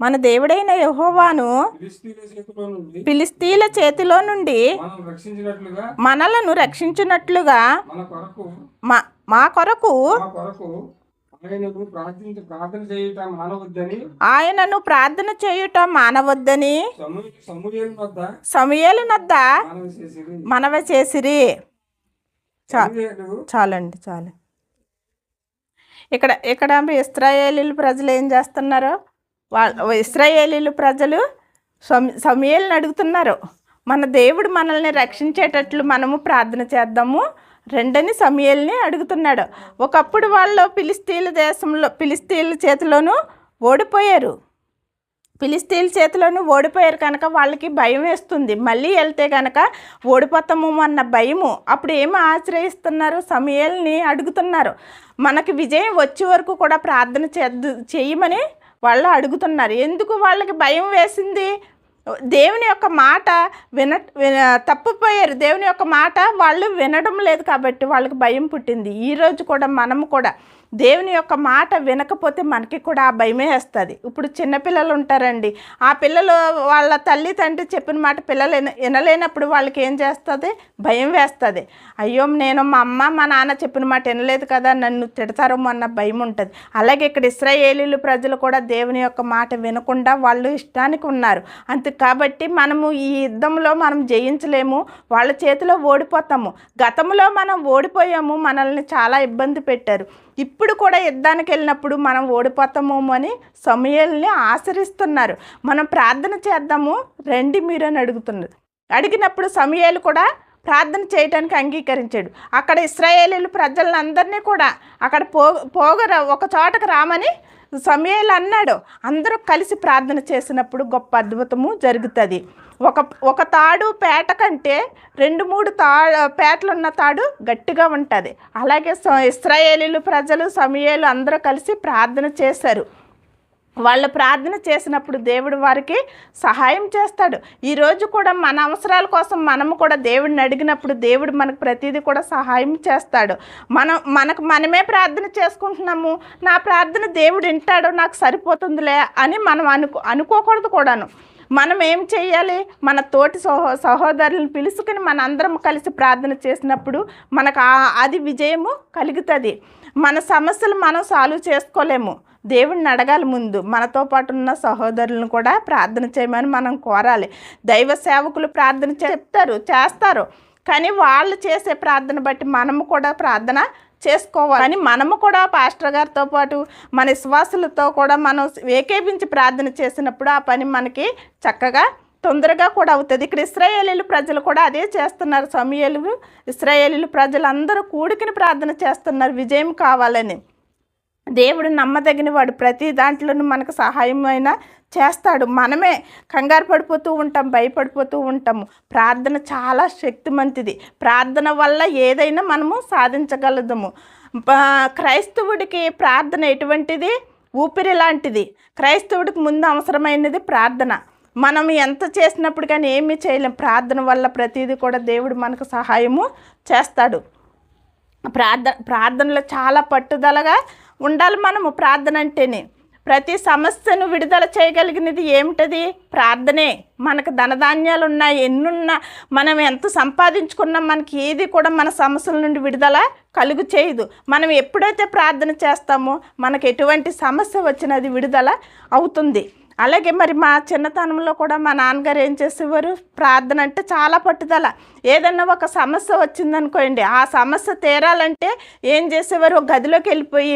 మన దేవుడైన యెహోవాను ఫిలిస్తీన్ల చేతిలో నుండి మనలను రక్షించినట్లుగా మా మా కొరకు ఆయనను ప్రార్థన చేయటం మానవద్దని సమయలు నద్ద మనవి చేసిరి. చాలండి చాలు. ఇక్కడ ఇక్కడ ఇస్రాయేలీలు ప్రజలు ఏం చేస్తున్నారు? వాళ్ళ ఇస్రాయేలీలు ప్రజలు సమ సమయాలను అడుగుతున్నారు. మన దేవుడు మనల్ని రక్షించేటట్లు మనము ప్రార్థన చేద్దాము. రెండని సమయాల్ని అడుగుతున్నాడు. ఒకప్పుడు వాళ్ళు ఫిలిస్తీన్ల దేశంలో ఫిలిస్తీన్ల చేతిలోనూ ఓడిపోయారు. ఫిలిస్తీన్ల చేతిలోనూ ఓడిపోయారు కనుక వాళ్ళకి భయం వేస్తుంది. మళ్ళీ వెళ్తే కనుక ఓడిపోతాము అన్న భయము. అప్పుడు ఏమి ఆశ్రయిస్తున్నారు? సమయాల్ని అడుగుతున్నారు. మనకి విజయం వచ్చే వరకు కూడా ప్రార్థన చేద్దు చేయమని వాళ్ళు అడుగుతున్నారు. ఎందుకు వాళ్ళకి భయం వేసింది? దేవుని యొక్క మాట విన విన తప్పిపోయారు. దేవుని యొక్క మాట వాళ్ళు వినడం లేదు కాబట్టి వాళ్ళకి భయం పుట్టింది. ఈరోజు కూడా మనము కూడా దేవుని యొక్క మాట వినకపోతే మనకి కూడా ఆ భయమే వేస్తుంది. ఇప్పుడు చిన్నపిల్లలు ఉంటారండి. ఆ పిల్లలు వాళ్ళ తల్లి తండ్రి చెప్పిన మాట పిల్లలు వినలేనప్పుడు వాళ్ళకి ఏం చేస్తుంది? భయం వేస్తుంది. అయ్యో నేను మా అమ్మ మా నాన్న చెప్పిన మాట వినలేదు కదా నన్ను తిడతారేమో అన్న భయం ఉంటుంది. అలాగే ఇక్కడ ఇస్రాయేలీలు ప్రజలు కూడా దేవుని యొక్క మాట వినకుండా వాళ్ళు ఇష్టానికి ఉన్నారు. అంతే కాబట్టి మనము ఈ యుద్ధంలో మనం జయించలేము. వాళ్ళ చేతిలో ఓడిపోతాము. గతంలో మనం ఓడిపోయాము. మనల్ని చాలా ఇబ్బంది పెట్టారు. ఇప్పుడు కూడా యుద్ధానికి వెళ్ళినప్పుడు మనం ఓడిపోతామేమో అని సమయాల్ని ఆశ్రయిస్తున్నారు. మనం ప్రార్థన చేద్దాము రండి మీరు అని అడుగుతున్నారు. అడిగినప్పుడు సమయాలు కూడా ప్రార్థన చేయడానికి అంగీకరించాడు. అక్కడ ఇస్రాయేలీలు ప్రజలందరినీ కూడా అక్కడ పో పోగర ఒక చోటకు రామని సమయాలు అన్నాడు. అందరూ కలిసి ప్రార్థన చేసినప్పుడు గొప్ప అద్భుతము జరుగుతుంది. ఒక ఒక తాడు పేట కంటే రెండు మూడు తా పేటలు ఉన్న తాడు గట్టిగా ఉంటుంది. అలాగే ఇస్రాయేలీలు ప్రజలు సమయాలు అందరూ కలిసి ప్రార్థన చేశారు. వాళ్ళు ప్రార్థన చేసినప్పుడు దేవుడు వారికి సహాయం చేస్తాడు. ఈరోజు కూడా మన అవసరాల కోసం మనము కూడా దేవుడిని అడిగినప్పుడు దేవుడు మనకు ప్రతిదీ కూడా సహాయం చేస్తాడు. మనం మనకు మనమే ప్రార్థన చేసుకుంటున్నాము. నా ప్రార్థన దేవుడు వింటాడు నాకు సరిపోతుందిలే అని మనం అనుకో అనుకోకూడదు కూడాను. మనం ఏం చేయాలి? మన తోటి సహో సహోదరులను పిలుచుకుని మన అందరం కలిసి ప్రార్థన చేసినప్పుడు మనకు అది విజయము కలుగుతుంది. మన సమస్యలు మనం సాల్వ్ చేసుకోలేము. దేవుడిని అడగాలి ముందు. మనతో పాటు ఉన్న సహోదరులను కూడా ప్రార్థన చేయమని మనం కోరాలి. దైవ సేవకులు ప్రార్థన చెప్తారు చేస్తారు. కానీ వాళ్ళు చేసే ప్రార్థన బట్టి మనము కూడా ప్రార్థన చేసుకోవాలి. కానీ మనము కూడా పాస్టర్ గారితో పాటు మన విశ్వాసులతో కూడా మనం ఏకేపించి ప్రార్థన చేసినప్పుడు ఆ పని మనకి చక్కగా తొందరగా కూడా అవుతుంది. ఇక్కడ ఇస్రాయేలీలు ప్రజలు కూడా అదే చేస్తున్నారు. సమయలు ఇస్రాయేలీలు ప్రజలందరూ కూడికిని ప్రార్థన చేస్తున్నారు. విజయం కావాలని. దేవుడు నమ్మదగిన వాడు. ప్రతి దాంట్లోనూ మనకు సహాయమైన చేస్తాడు. మనమే కంగారు పడిపోతూ ఉంటాం భయపడిపోతూ ఉంటాము. ప్రార్థన చాలా శక్తిమంతిది. ప్రార్థన వల్ల ఏదైనా మనము సాధించగలదము క్రైస్తవుడికి ప్రార్థన ఎటువంటిది? ఊపిరి లాంటిది. క్రైస్తవుడికి ముందు అవసరమైనది ప్రార్థన. మనం ఎంత చేసినప్పుడు కానీ ఏమీ చేయలేం. ప్రార్థన వల్ల ప్రతిదీ కూడా దేవుడు మనకు సహాయము చేస్తాడు. ప్రార్థన ప్రార్థనలో చాలా పట్టుదలగా ఉండాలి మనము ప్రార్థన అంటేనే. ప్రతి సమస్యను విడుదల చేయగలిగినది ఏమిటది? ప్రార్థనే. మనకు ధనధాన్యాలు ఉన్నాయి ఎన్నున్నా మనం ఎంత సంపాదించుకున్నా మనకి ఏది కూడా మన సమస్యల నుండి విడుదల కలుగు చేయదు. మనం ఎప్పుడైతే ప్రార్థన చేస్తామో మనకు ఎటువంటి సమస్య వచ్చినది విడుదల అవుతుంది. అలాగే మరి మా చిన్నతనంలో కూడా మా నాన్నగారు ఏం చేసేవారు? ప్రార్థన అంటే చాలా పట్టుదల. ఏదన్నా ఒక సమస్య వచ్చిందనుకోండి ఆ సమస్య తీరాలంటే ఏం చేసేవారు? ఒక గదిలోకి వెళ్ళిపోయి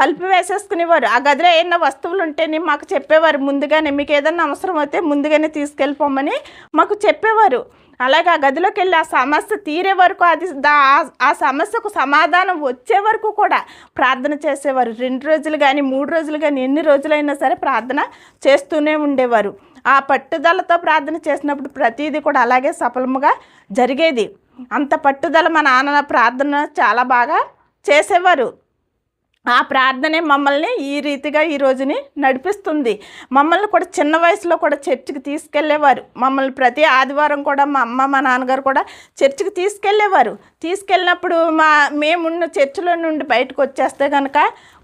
తలుపు వేసేసుకునేవారు. ఆ గదిలో ఏమైనా వస్తువులు ఉంటేనే మాకు చెప్పేవారు. ముందుగానే మీకు ఏదన్నా అవసరం అయితే ముందుగానే తీసుకెళ్ళిపోమని మాకు చెప్పేవారు. అలాగే ఆ గదిలోకి వెళ్ళి ఆ సమస్య తీరే వరకు అది దా ఆ- ఆ సమస్యకు సమాధానం వచ్చే వరకు కూడా ప్రార్థన చేసేవారు. రెండు రోజులు కానీ మూడు రోజులు కానీ ఎన్ని రోజులైనా సరే ప్రార్థన చేస్తూనే ఉండేవారు. ఆ పట్టుదలతో ప్రార్థన చేసినప్పుడు ప్రతిదీ కూడా అలాగే సఫలముగా జరిగేది. అంత పట్టుదల మా నాన్న ప్రార్థన చాలా బాగా చేసేవారు. ఆ ప్రార్థనే మమ్మల్ని ఈ రీతిగా ఈ రోజుని నడిపిస్తుంది. మమ్మల్ని కూడా చిన్న వయసులో కూడా చర్చికి తీసుకెళ్ళేవారు. మమ్మల్ని ప్రతి ఆదివారం కూడా మా అమ్మ మా నాన్నగారు కూడా చర్చికి తీసుకెళ్ళేవారు. తీసుకెళ్ళినప్పుడు మా మేమున్న చర్చిలో నుండి బయటకు వచ్చేస్తే కనుక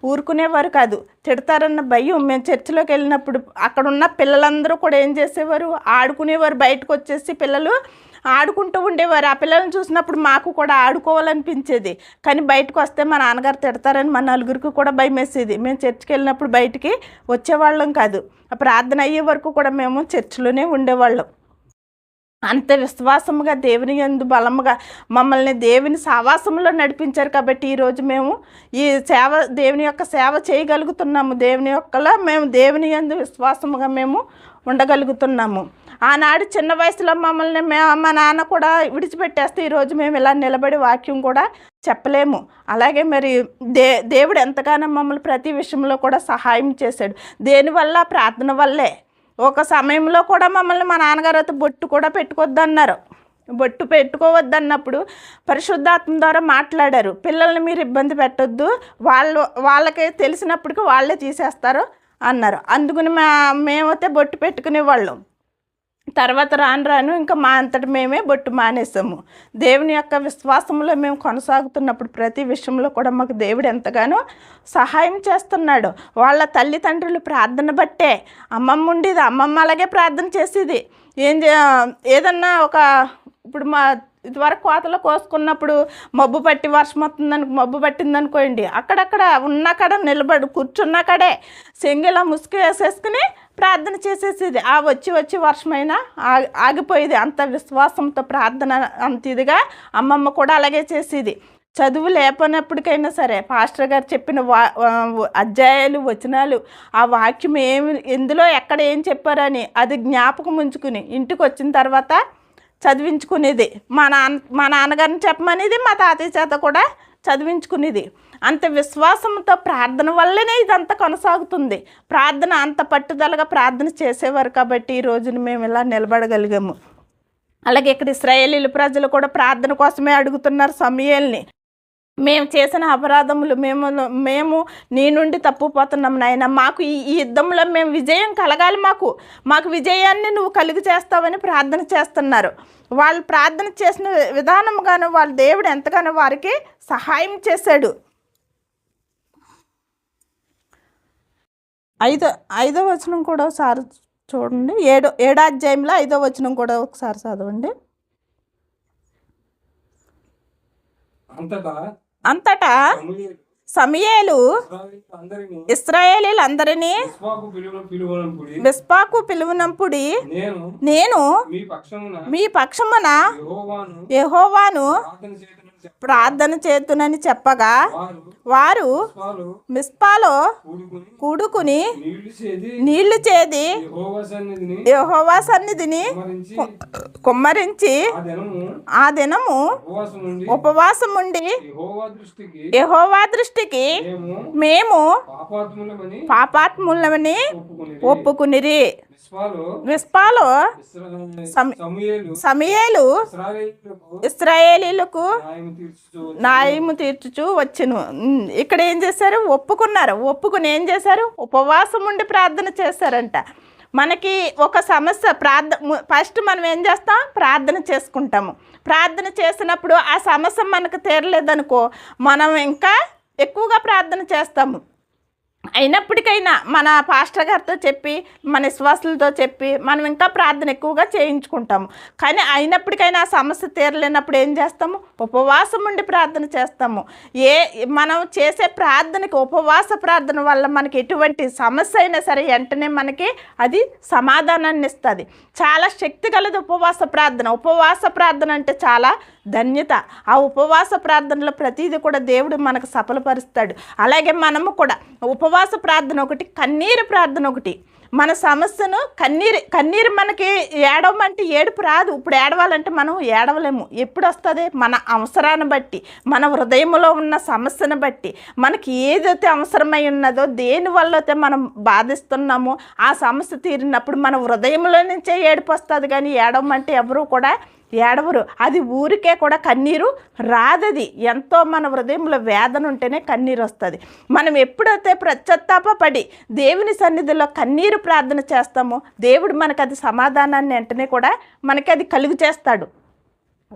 ఊరుకునేవారు కాదు. తిడతారన్న భయం. మేము చర్చిలోకి వెళ్ళినప్పుడు అక్కడ ఉన్న పిల్లలందరూ కూడా ఏం చేసేవారు? ఆడుకునేవారు. బయటకు వచ్చేసి పిల్లలు ఆడుకుంటూ ఉండేవారు. ఆ పిల్లల్ని చూసినప్పుడు మాకు కూడా ఆడుకోవాలనిపించేది. కానీ బయటకు వస్తే మా నాన్నగారు తిడతారని మా నలుగురికి కూడా భయం వేసేది మేము చర్చికి వెళ్ళినప్పుడు బయటికి వచ్చేవాళ్ళం కాదు. ప్రార్థన అయ్యే వరకు కూడా మేము చర్చిలోనే ఉండేవాళ్ళం. అంత విశ్వాసముగా దేవుని ఎందు బలముగా మమ్మల్ని దేవుని సావాసంలో నడిపించారు కాబట్టి ఈరోజు మేము ఈ సేవ దేవుని యొక్క సేవ చేయగలుగుతున్నాము. దేవుని యొక్కలో మేము దేవుని ఎందు విశ్వాసముగా మేము ఉండగలుగుతున్నాము. ఆనాడు చిన్న వయసులో మమ్మల్ని మేము మా నాన్న కూడా విడిచిపెట్టేస్తే ఈరోజు మేము ఇలా నిలబడి వాక్యం కూడా చెప్పలేము. అలాగే మరి దే దేవుడు ఎంతగానో మమ్మల్ని ప్రతి విషయంలో కూడా సహాయం చేశాడు. దేనివల్ల ప్రార్థన వల్లే. ఒక సమయంలో కూడా మమ్మల్ని మా నాన్నగారు అయితే బొట్టు కూడా పెట్టుకోవద్దన్నారు. బొట్టు పెట్టుకోవద్దన్నప్పుడు పరిశుద్ధాత్మ ద్వారా మాట్లాడారు. పిల్లల్ని మీరు ఇబ్బంది పెట్టొద్దు. వాళ్ళు వాళ్ళకి తెలిసినప్పటికీ వాళ్ళే తీసేస్తారు అన్నారు. అందుకని మా మేమైతే బొట్టు పెట్టుకునేవాళ్ళం. తర్వాత రాను రాను ఇంకా మా అంతటి మేమే బొట్టు మానేసాము. దేవుని యొక్క విశ్వాసంలో మేము కొనసాగుతున్నప్పుడు ప్రతి విషయంలో కూడా మాకు దేవుడు ఎంతగానో సహాయం చేస్తున్నాడు. వాళ్ళ తల్లిదండ్రులు ప్రార్థన బట్టే అమ్మమ్మ ఉండేది అమ్మమ్మ అలాగే ప్రార్థన చేసేది. ఏం ఏదన్నా ఒక ఇప్పుడు మా ఇదివరకు కోతలు కోసుకున్నప్పుడు మబ్బు పట్టి వర్షం వస్తుందని మబ్బు పట్టిందనుకోండి అక్కడక్కడ ఉన్న కాడ నిలబడి కూర్చున్న కాడే సెంగిలా ముసుగు వేసేసుకుని ప్రార్థన చేసేసేది. ఆ వచ్చి వచ్చి వర్షమైనా ఆగిపోయేది. అంత విశ్వాసంతో ప్రార్థన అంత ఇదిగా అమ్మమ్మ కూడా అలాగే చేసేది. చదువు లేపనప్పటికైనా సరే పాస్టర్ గారు చెప్పిన వా అధ్యాయాలు వచనాలు ఆ వాక్యం ఏమి ఎందులో ఎక్కడ ఏం చెప్పారని అది జ్ఞాపకం ఉంచుకుని ఇంటికి వచ్చిన తర్వాత చదివించుకునేది. మా నాన్న మా నాన్నగారిని చెప్పమనేది మా తాతయ్య చేత కూడా చదివించుకునేది. అంత విశ్వాసంతో ప్రార్థన వల్లనే ఇదంతా కొనసాగుతుంది. ప్రార్థన అంత పట్టుదలగా ప్రార్థన చేసేవారు కాబట్టి ఈ రోజున మేము ఇలా నిలబడగలిగాము. అలాగే ఇక్కడ ఇస్రాయేలీలు ప్రజలు కూడా ప్రార్థన కోసమే అడుగుతున్నారు సమయాల్ని. మేము చేసిన అపరాధములు మేము మేము నీ నుండి తప్పుపోతున్నాం నాయన. మాకు ఈ ఈ యుద్ధంలో మేము విజయం కలగాలి మాకు. మాకు విజయాన్ని నువ్వు కలుగు చేస్తావని ప్రార్థన చేస్తున్నారు. వాళ్ళు ప్రార్థన చేసిన విధానంగాను వాళ్ళ దేవుడు ఎంతగానో వారికి సహాయం చేశాడు. ఐదో ఐదో వచనం కూడా ఒకసారి చూడండి. ఏడో ఏడాధ్యాయంలో ఐదో వచనం కూడా ఒకసారి చదవండి. అంతటా అంతటా సమూయేలు ఇస్రాయేలీలందరినీ పిలువ పిలువనంపుడి నేను మీ పక్షమున యెహోవాను ప్రార్థన చేతునని చెప్పగా వారు మిస్పాలో కూడుకుని నీళ్ళు చేది యెహోవా సన్నిధిని కుమ్మరించి ఆ దినము ఉపవాసం ఉండి యెహోవా దృష్టికి మేము పాపాత్ములమని పాపాత్ములమని ఒప్పుకుని ఒప్పుకునిరి. విస్పాలో సమ- సమూయేలు ఇస్రాయేలీలకు న్యాయము తీర్చుచు వచ్చును. ఇక్కడ ఏం చేశారు? ఒప్పుకున్నారు. ఒప్పుకుని ఏం చేశారు? ఉపవాసం ఉండి ప్రార్థన చేశారంట. మనకి ఒక సమస్య ప్రార్థన ఫస్ట్ మనం ఏం చేస్తాం? ప్రార్థన చేసుకుంటాము. ప్రార్థన చేసినప్పుడు ఆ సమస్య మనకు తీరలేదనుకో మనం ఇంకా ఎక్కువగా ప్రార్థన చేస్తాము. అయినప్పటికైనా మన పాస్టర్ గారితో చెప్పి మన విశ్వాసులతో చెప్పి మనం ఇంకా ప్రార్థన ఎక్కువగా చేయించుకుంటాము. కానీ అయినప్పటికైనా ఆ సమస్య తీరలేనప్పుడు ఏం చేస్తాము? ఉపవాసం ఉండి ప్రార్థన చేస్తాము. ఏ మనం చేసే ప్రార్థనకి ఉపవాస ప్రార్థన వల్ల మనకి ఎటువంటి సమస్య అయినా సరే వెంటనే మనకి అది సమాధానాన్ని ఇస్తుంది. చాలా శక్తి కలది ఉపవాస ప్రార్థన. ఉపవాస ప్రార్థన అంటే చాలా ధన్యత. ఆ ఉపవాస ప్రార్థనలో ప్రతిదీ కూడా దేవుడు మనకు సఫలపరుస్తాడు. అలాగే మనము కూడా ఉపవాస ప్రార్థన ఒకటి కన్నీరు ప్రార్థన ఒకటి. మన సమస్యను కన్నీరు కన్నీరు మనకి ఏడవమంటే ఏడుపు రాదు. ఇప్పుడు ఏడవాలంటే మనం ఏడవలేము. ఎప్పుడు వస్తుంది? మన అవసరాన్ని బట్టి మన హృదయంలో ఉన్న సమస్యను బట్టి. మనకి ఏదైతే అవసరమై ఉన్నదో దేనివల్ల అయితే మనం బాధిస్తున్నామో ఆ సమస్య తీరినప్పుడు మన హృదయంలో నుంచే ఏడుపు వస్తుంది. కానీ ఏడవమంటే ఎవరు కూడా ఏడవరు. అది ఊరికే కూడా కన్నీరు రాదది. ఎంతో మన హృదయంలో వేదన ఉంటేనే కన్నీరు వస్తుంది. మనం ఎప్పుడైతే ప్రత్యత్తాపడి దేవుని సన్నిధిలో కన్నీరు ప్రార్థన చేస్తామో దేవుడు మనకు అది సమాధానాన్ని వెంటనే కూడా మనకి అది కలుగు చేస్తాడు.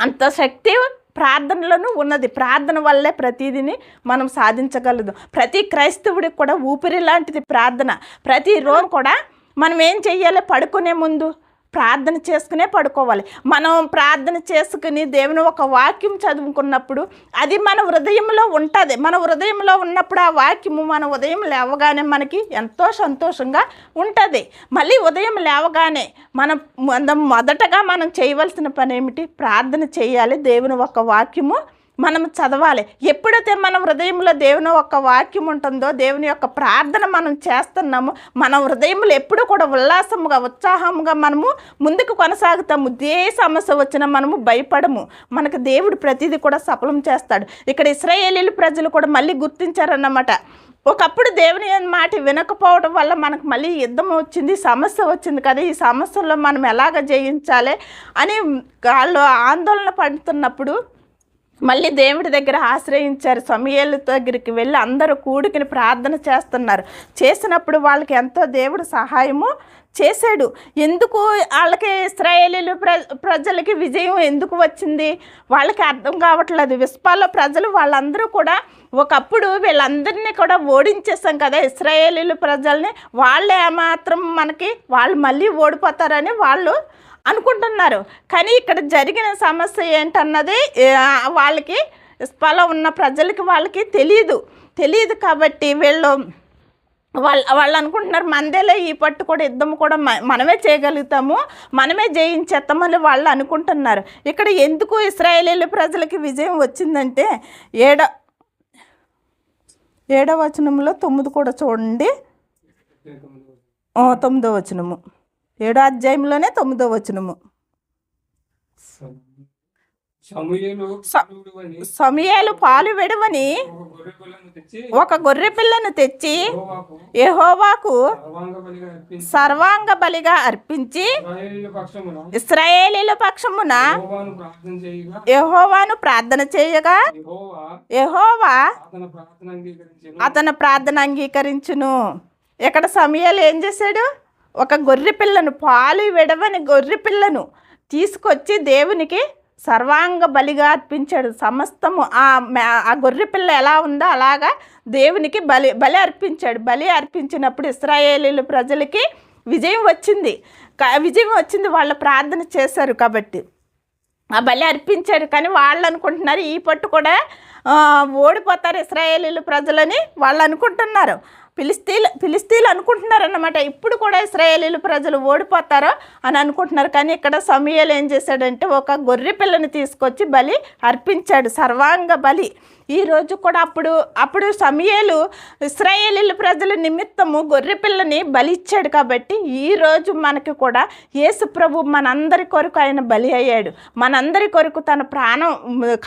అంత శక్తి ప్రార్థనలోనూ ఉన్నది. ప్రార్థన వల్లే ప్రతిదీని మనం సాధించగలదు. ప్రతి క్రైస్తవుడికి కూడా ఊపిరి లాంటిది ప్రార్థన. ప్రతిరోజు కూడా మనం ఏం చెయ్యాలి? పడుకునే ముందు ప్రార్థన చేసుకునే పడుకోవాలి. మనం ప్రార్థన చేసుకుని దేవుని ఒక వాక్యం చదువుకున్నప్పుడు అది మన హృదయంలో ఉంటుంది. మన హృదయంలో ఉన్నప్పుడు ఆ వాక్యము మన ఉదయం లేవగానే మనకి ఎంతో సంతోషంగా ఉంటుంది. మళ్ళీ ఉదయం లేవగానే మనం మొదటగా మనం చేయవలసిన పని ఏమిటి ప్రార్థన చేయాలి. దేవుని ఒక వాక్యము మనం చదవాలి. ఎప్పుడైతే మన హృదయంలో దేవుని యొక్క వాక్యం ఉంటుందో దేవుని యొక్క ప్రార్థన మనం చేస్తున్నామో మన హృదయంలో ఎప్పుడు కూడా ఉల్లాసముగా ఉత్సాహంగా మనము ముందుకు కొనసాగుతాము. ఏ సమస్య వచ్చినా మనము భయపడము. మనకు దేవుడు ప్రతిదీ కూడా సఫలం చేస్తాడు. ఇక్కడ ఇస్రాయేలీలు ప్రజలు కూడా మళ్ళీ గుర్తించారన్నమాట. ఒకప్పుడు దేవుని మాట వినకపోవడం వల్ల మనకు మళ్ళీ యుద్ధం వచ్చింది సమస్య వచ్చింది కదా ఈ సమస్యలో మనం ఎలాగ జయించాలి అని వాళ్ళు ఆందోళన పడుతున్నప్పుడు మళ్ళీ దేవుడి దగ్గర ఆశ్రయించారు. సమయాల దగ్గరికి వెళ్ళి అందరూ కూడుకుని ప్రార్థన చేస్తున్నారు. చేసినప్పుడు వాళ్ళకి ఎంతో దేవుడు సహాయము చేశాడు. ఎందుకు వాళ్ళకి ఇస్రాయేలీలు ప్ర ప్రజలకి విజయం ఎందుకు వచ్చింది? వాళ్ళకి అర్థం కావట్లేదు. విస్పాలో ప్రజలు వాళ్ళందరూ కూడా ఒకప్పుడు వీళ్ళందరినీ కూడా ఓడించేసాం కదా. ఇస్రాయేలీలు ప్రజల్ని వాళ్ళే మాత్రం మనకి వాళ్ళు మళ్ళీ ఓడిపోతారని వాళ్ళు అనుకుంటున్నారు. కానీ ఇక్కడ జరిగిన సమస్య ఏంటన్నది వాళ్ళకి ఇస్పాలో ఉన్న ప్రజలకి వాళ్ళకి తెలియదు తెలియదు కాబట్టి వీళ్ళు వాళ్ళు వాళ్ళు అనుకుంటున్నారు మందేలే ఈ పట్టు కూడా యుద్ధం కూడా మ- మనమే చేయగలుగుతాము మనమే జయించేస్తామని వాళ్ళు అనుకుంటున్నారు. ఇక్కడ ఎందుకు ఇస్రాయేలీ ప్రజలకి విజయం వచ్చిందంటే ఏడ ఏడవ వచనంలో తొమ్మిది కూడా చూడండి. తొమ్మిదో వచనము. ఏడో అధ్యాయంలోనే తొమ్మిదో వచనము. సమూయేలు పాలు విడవని ఒక గొర్రె పిల్లను తెచ్చి యెహోవాకు సర్వాంగ బలిగా అర్పించి ఇస్రాయేలీల పక్షమున యెహోవాను ప్రార్థన చేయగా యెహోవా అతని ప్రార్థన అంగీకరించును. ఇక్కడ సమయాలు ఏం చేశాడు? ఒక గొర్రె పిల్లను పాలు విడవని గొర్రె పిల్లను తీసుకొచ్చి దేవునికి సర్వాంగ బలిగా అర్పించాడు. సమస్తము ఆ ఆ గొర్రె పిల్ల ఎలా ఉందో అలాగా దేవునికి బలి బలి అర్పించాడు. బలి అర్పించినప్పుడు ఇస్రాయేలీలు ప్రజలకి విజయం వచ్చింది. విజయం వచ్చింది. వాళ్ళు ప్రార్థన చేశారు కాబట్టి. ఆ బలి అర్పించారు కానీ వాళ్ళు అనుకుంటున్నారు ఈ పట్టు కూడా ఓడిపోతారు ఇస్రాయేలీలు ప్రజలని వాళ్ళు అనుకుంటున్నారు. ఫిలిస్తీన్ ఫిలిస్తీన్లు అనుకుంటున్నారన్నమాట. ఇప్పుడు కూడా ఇస్రాయేలీలు ప్రజలు ఓడిపోతారో అని అనుకుంటున్నారు. కానీ ఇక్కడ సమయాలు ఏం చేశాడంటే ఒక గొర్రె పిల్లని తీసుకొచ్చి బలి అర్పించాడు. సర్వాంగ బలి. ఈ రోజు కూడా అప్పుడు అప్పుడు సమయాలు ఇస్రాయేలీల ప్రజల నిమిత్తము గొర్రె పిల్లని బలి ఇచ్చాడు కాబట్టి ఈ రోజు మనకి కూడా యేసు ప్రభు మనందరి కొరకు ఆయన బలి అయ్యాడు. మనందరి కొరకు తన ప్రాణం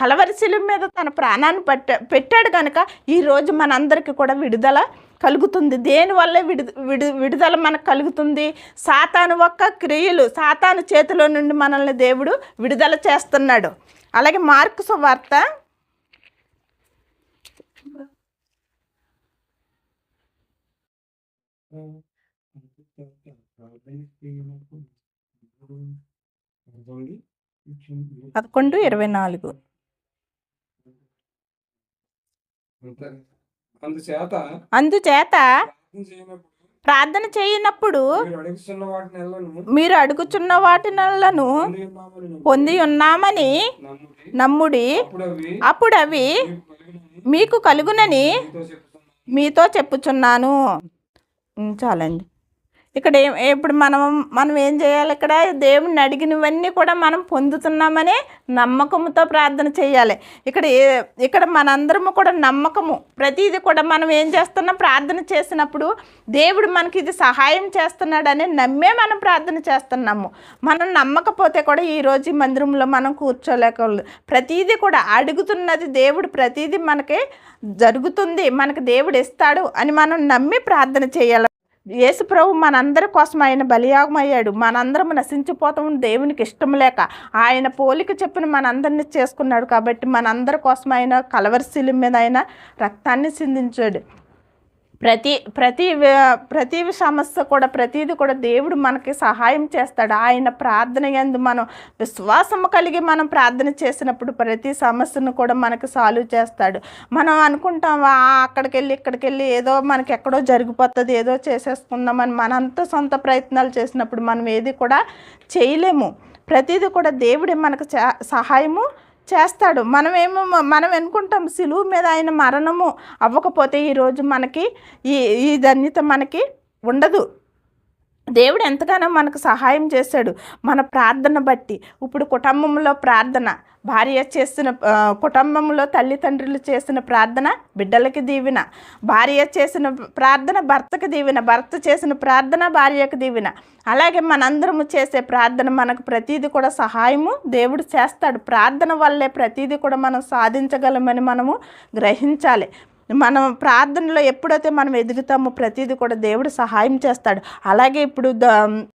కలవరిశిలు కలవరిశిల మీద తన ప్రాణాన్ని పట్ట పెట్టాడు కనుక ఈరోజు మనందరికీ కూడా విడుదల కలుగుతుంది. దేనివల్ల విడు విడు విడుదల మనకు కలుగుతుంది? సాతాను ఒక్క క్రియలు సాతాను చేతిలో నుండి మనల్ని దేవుడు విడుదల చేస్తున్నాడు. అలాగే మార్కు వార్త పదకొండు ఇరవై నాలుగు. అందుచేత అందుచేత ప్రార్థన చేయనప్పుడు మీరు అడుగుచున్న వాటినలను పొంది ఉన్నామని నమ్ముడి. అప్పుడు అవి మీకు కలుగునని మీతో చెప్పుచున్నాను. చాలండి ఇక్కడ ఇప్పుడు మనం మనం ఏం చేయాలి ఇక్కడ? దేవుణ్ణి అడిగినవన్నీ కూడా మనం పొందుతున్నామనే నమ్మకంతో ప్రార్థన చేయాలి. ఇక్కడ ఏ- ఇక్కడ మనందరము కూడా నమ్మకము. ప్రతిదీ కూడా మనం ఏం చేస్తున్నాం ప్రార్థన చేసినప్పుడు దేవుడు మనకి ఇది సహాయం చేస్తున్నాడని నమ్మే మనం ప్రార్థన చేస్తున్నాము. మనం నమ్మకపోతే కూడా ఈ రోజు ఈ మందిరంలో మనం కూర్చోలేకూడదు ప్రతిదీ కూడా అడుగుతున్నది దేవుడు ప్రతిదీ మనకి జరుగుతుంది మనకి దేవుడు ఇస్తాడు అని మనం నమ్మి ప్రార్థన చేయాలి. యేసు ప్రభు మనందరి కోసం ఆయన బలియాగం అయ్యాడు మనందరం నశించిపోతాం దేవునికి ఇష్టం లేక ఆయన పోలిక చెప్పిన మనందరినీ చేసుకున్నాడు కాబట్టి మనందరి కోసం ఆయన కలవరిశిల మీద ఆయన రక్తాన్ని సిందించాడు. ప్రతి ప్రతి ప్రతి సమస్య కూడా ప్రతిది కూడా దేవుడు మనకి సహాయం చేస్తాడు. ఆయన ప్రార్థన ఎందు మనం విశ్వాసము కలిగి మనం ప్రార్థన చేసినప్పుడు ప్రతి సమస్యను కూడా మనకి సాల్వ్ చేస్తాడు. మనం అనుకుంటాం అక్కడికి వెళ్ళి ఇక్కడికి వెళ్ళి ఏదో మనకి ఎక్కడో జరిగిపోతుంది ఏదో చేసేసుకుందామని మనంత సొంత ప్రయత్నాలు చేసినప్పుడు మనం ఏది కూడా చేయలేము. ప్రతిదీ కూడా దేవుడే మనకు చా- సహాయము చేస్తాడు. మనమేమో మనం అనుకుంటాం సిలువు మీద ఆయన మరణము అవ్వకపోతే ఈరోజు మనకి ఈ ఈ ధన్యత మనకి ఉండదు. దేవుడు ఎంతగానో మనకు సహాయం చేశాడు. మన ప్రార్థన బట్టి. ఇప్పుడు కుటుంబంలో ప్రార్థన భార్య చేసిన కుటుంబంలో తల్లిదండ్రులు చేసిన ప్రార్థన బిడ్డలకి దీవెన. భార్య చేసిన ప్రార్థన భర్తకి దీవెన. భర్త చేసిన ప్రార్థన భార్యకు దీవెన. అలాగే మనందరము చేసే ప్రార్థన మనకు ప్రతీది కూడా సహాయము దేవుడు చేస్తాడు. ప్రార్థన వల్లే ప్రతీది కూడా మనం సాధించగలమని మనము గ్రహించాలి. మనం ప్రార్థనలో ఎప్పుడైతే మనం ఎదుగుతామో ప్రతిదీ కూడా దేవుడు సహాయం చేస్తాడు. అలాగే ఇప్పుడు ద